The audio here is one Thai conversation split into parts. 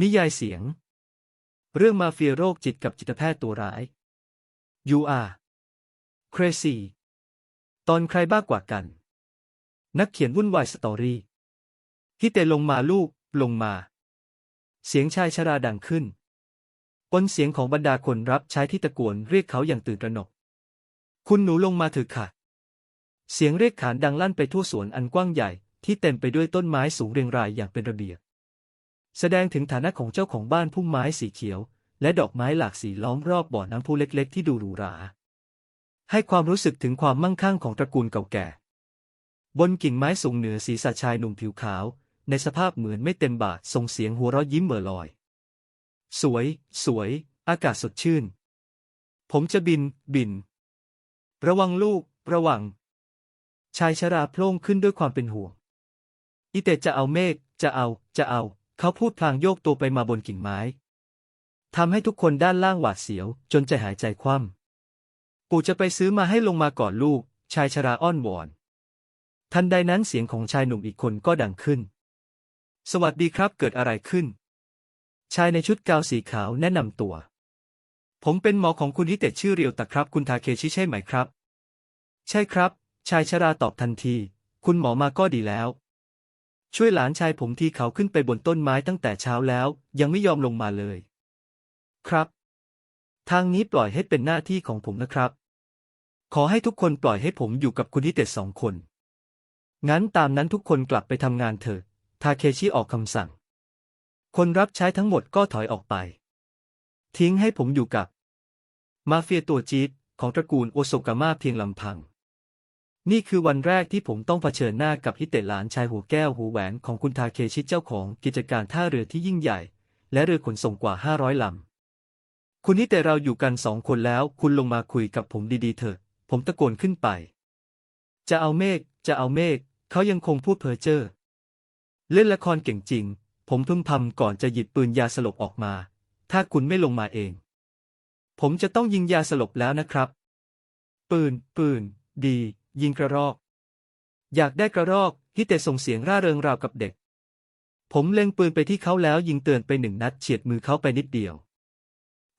นิยายเสียง เรื่องมาเฟียโรคจิตกับจิตแพทย์ตัวร้าย You are crazy ตอนใครบ้ากว่ากัน นักเขียนวุ่นวายสตอรี่ฮิเตลงมาลูกลงมา เสียงชายชราดังขึ้นปนเสียงของบรรดาคนรับใช้ที่ตะโกนเรียกเขาอย่างตื่นตระหนก คุณหนูลงมาเถอะค่ะ เสียงเรียกขานดังลั่นไปทั่วสวนอันกว้างใหญ่ที่เต็มไปด้วยต้นไม้สูงเรียงรายอย่างเป็นระเบียบ แสดงถึงฐานะของเจ้าของบ้านพุ่มไม้สีเขียว และดอกไม้หลากสีล้อมรอบบ่อน้ำพุเล็กๆ ที่ดูหรูหรา ให้ความรู้สึกถึงความมั่งคั่งของตระกูลเก่าแก่ บนกิ่งไม้สูงเหนือศีรษะชายหนุ่มผิวขาว ในสภาพเหมือนไม่เต็มบาทส่งเสียงหัวเราะยิ้มเหม่อลอย สวย สวย อากาศสดชื่น ผมจะบิน บิน ระวังลูก ระวัง ชายชราโพล่งขึ้นด้วยความเป็นห่วง อิเตจะเอาเมฆ จะเอา จะเอา เขาพูดพลางโยกตัวไปมาบนกิ่งไม้ทำให้ทุกคนด้านล่างหวาดเสียว จนใจหายใจคว่ำปู่จะไปซื้อมาให้ลงมาก่อนลูก ชายชราอ้อนวอน ทันใดนั้นเสียงของชายหนุ่มอีกคนก็ดังขึ้น สวัสดีครับเกิดอะไรขึ้น ชายในชุดกาวสีขาวแนะนำตัว ผมเป็นหมอของคุณฮิเตชื่อเรียวตะครับ คุณทาเคชิใช่ไหมครับ ใช่ครับ ชายชราตอบทันที คุณหมอมาก็ดีแล้ว ช่วยหลานชายผมทีเขาขึ้นไปบนต้นไม้ตั้งแต่เช้าแล้ว ยังไม่ยอมลงมาเลย ครับ ทางนี้ปล่อยให้เป็นหน้าที่ของผมนะครับ ขอให้ทุกคนปล่อยให้ผมอยู่กับคุณฮิเตะสองคน งั้นตามนั้นทุกคนกลับไปทำงานเถอะทาเคชิออกคำสั่ง คนรับใช้ทั้งหมดก็ถอยออกไป ทิ้งให้ผมอยู่กับ มาเฟียตัวจี๊ดของตระกูลโอโซกาม่าเพียงลำพัง นี่คือวันแรกที่ผมต้องเผชิญหน้ากับฮิเตะหลานชายหัวแก้วหูแหวนของคุณทาเคชิเจ้าของกิจการท่าเรือที่ยิ่งใหญ่ และเรือขนส่งกว่า 500ลำ คุณฮิเตะเราอยู่กันสองคนแล้ว คุณลงมาคุยกับผมดีๆเถอะ ผมตะโกนขึ้นไป จะเอาเมฆ จะเอาเมฆ เขายังคงพูดเพ้อเจ้อ เล่นละครเก่งจริง ผมพึมพำก่อนจะหยิบปืนยาสลบออกมา ถ้าคุณไม่ลงมาเอง ผมจะต้องยิงยาสลบแล้วนะครับ ปืน ปืน ดี ยิงกระรอก อยากได้กระรอกฮิเตะส่งเสียงร่าเริงราวกับเด็ก ผมเล็งปืนไปที่เขาแล้วยิงเตือนไปหนึ่งนัดเฉียดมือเขาไปนิดเดียว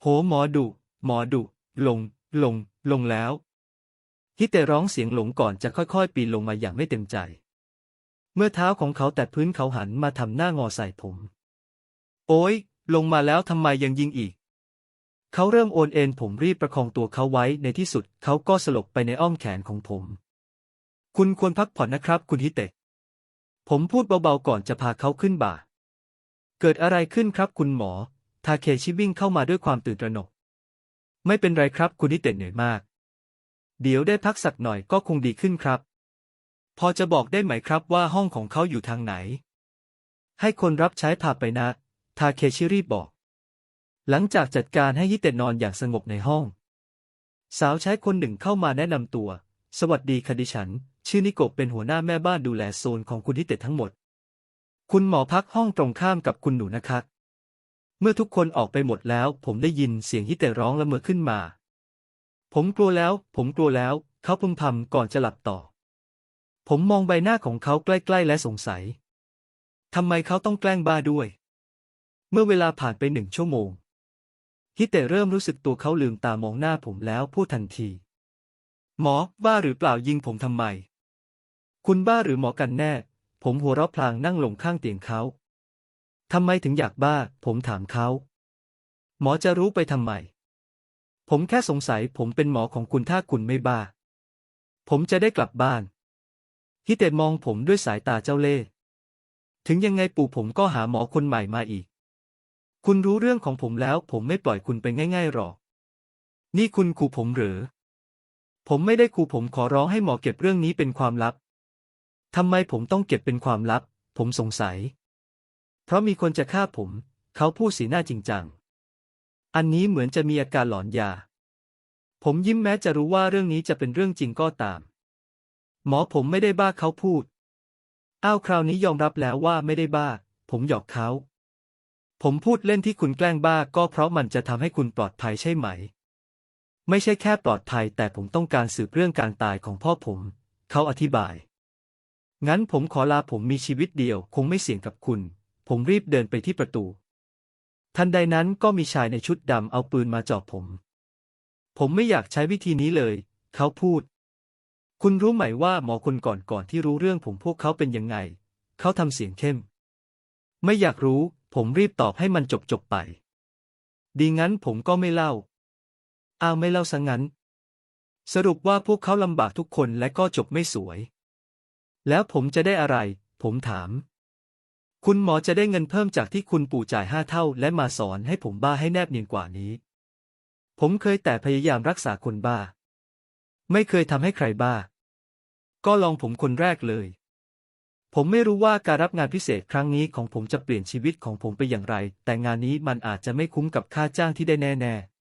โหหมอดุ หมอดุ ลง ลง ลงแล้ว ฮิเตะร้องเสียงหลงก่อนจะค่อยๆ ปีนลงมาอย่างไม่เต็มใจ เมื่อเท้าของเขาแตะพื้นเขาหันมาทำหน้างอใส่ผม โอ้ยลงมาแล้วทำไมยังยิงอีกเขาเริ่มโอนเอ็นผมรีบประคองตัวเขาไว้ในที่สุดเขาก็สลบไปในอ้อมแขนของผม คุณควรพักผ่อนนะครับ คุณฮิเตะ ผมพูดเบาๆก่อนจะพาเขาขึ้นบ่า เกิดอะไรขึ้นครับคุณหมอ ทาเคชิวิ่งเข้ามาด้วยความตื่นตระหนก ไม่เป็นไรครับคุณฮิเตะเหนื่อยมาก เดี๋ยวได้พักสักหน่อยก็คงดีขึ้นครับ พอจะบอกได้ไหมครับว่าห้องของเขาอยู่ทางไหน ให้คนรับใช้พาไปนะ ทาเคชิรีบบอก หลังจากจัดการให้ฮิเตะนอนอย่างสงบในห้อง สาวใช้คนหนึ่งเข้ามาแนะนำตัว สวัสดีคดิฉัน ชื่อนิโกะเป็นหัวหน้าแม่บ้านดูแลโซนของคุณฮิเตะทั้งหมด คุณหมอพักห้องตรงข้ามกับคุณหนูนะคะเมื่อทุกคนออกไปหมดแล้ว ผมได้ยินเสียงฮิเตะร้องละเมอขึ้นมา ผมกลัวแล้ว ผมกลัวแล้ว เขาพึมพำก่อนจะหลับต่อ ผมมองใบหน้าของเขาใกล้ๆและสงสัยทำไมเขาต้องแกล้งบ้าด้วย เมื่อเวลาผ่านไปหนึ่งชั่วโมง ฮิเตะเริ่มรู้สึกตัวเขาลืมตามองหน้าผมแล้วพูดทันที หมอบ้าหรือเปล่ายิงผมทำไม คุณบ้าหรือหมอกันแน่ ผมหัวเราะพลางนั่งลงข้างเตียงเขา ทำไมถึงอยากบ้า ผมถามเขา หมอจะรู้ไปทำไม ผมแค่สงสัยผมเป็นหมอของคุณถ้าคุณไม่บ้า ผมจะได้กลับบ้าน ฮิเตะมองผมด้วยสายตาเจ้าเล่ห์ ถึงยังไงปู่ผมก็หาหมอคนใหม่มาอีก คุณรู้เรื่องของผมแล้ว ผมไม่ปล่อยคุณไปง่ายๆหรอก นี่คุณขู่ผมหรือผมไม่ได้ขู่ผมขอร้องให้หมอเก็บเรื่องนี้เป็นความลับ ทำไมผมต้องเก็บเป็นความลับ ผมสงสัย เพราะมีคนจะฆ่าผม เขาพูดสีหน้าจริงจัง อันนี้เหมือนจะมีอาการหลอนยา ผมยิ้มแม้จะรู้ว่าเรื่องนี้จะเป็นเรื่องจริงก็ตาม หมอผมไม่ได้บ้าเขาพูด อ้าวคราวนี้ยอมรับแล้วว่าไม่ได้บ้า ผมหยอกเขา ผมพูดเล่นที่คุณแกล้งบ้าก็เพราะมันจะทำให้คุณปลอดภัยใช่ไหม ไม่ใช่แค่ปลอดภัยแต่ผมต้องการสืบเรื่องการตายของพ่อผม เขาอธิบาย งั้นผมขอลาผมมีชีวิตเดียวคงไม่เสี่ยงกับคุณ ผมรีบเดินไปที่ประตู ทันใดนั้นก็มีชายในชุดดำเอาปืนมาจ่อผม ผมไม่อยากใช้วิธีนี้เลย เขาพูด คุณรู้ไหมว่าหมอคนก่อนก่อนที่รู้เรื่องผมพวกเขาเป็นยังไง เขาทำเสียงเข้ม ไม่อยากรู้ ผมรีบตอบให้มันจบจบไป ดีงั้นผมก็ไม่เล่า อ้าวไม่เล่าซะงั้น สรุปว่าพวกเขาลำบากทุกคนและก็จบไม่สวย แล้วผมจะได้อะไร ผมถาม คุณหมอจะได้เงินเพิ่มจากที่คุณปู่จ่ายห้าเท่า และมาสอนให้ผมบ้าให้แนบเนียนกว่านี้ ผมเคยแต่พยายามรักษาคนบ้า ไม่เคยทำให้ใครบ้า ก็ลองผมคนแรกเลย ผมไม่รู้ว่าการรับงานพิเศษครั้งนี้ของผมจะเปลี่ยนชีวิตของผมไปอย่างไร แต่งานนี้มันอาจจะไม่คุ้มกับค่าจ้างที่ได้แน่ ๆ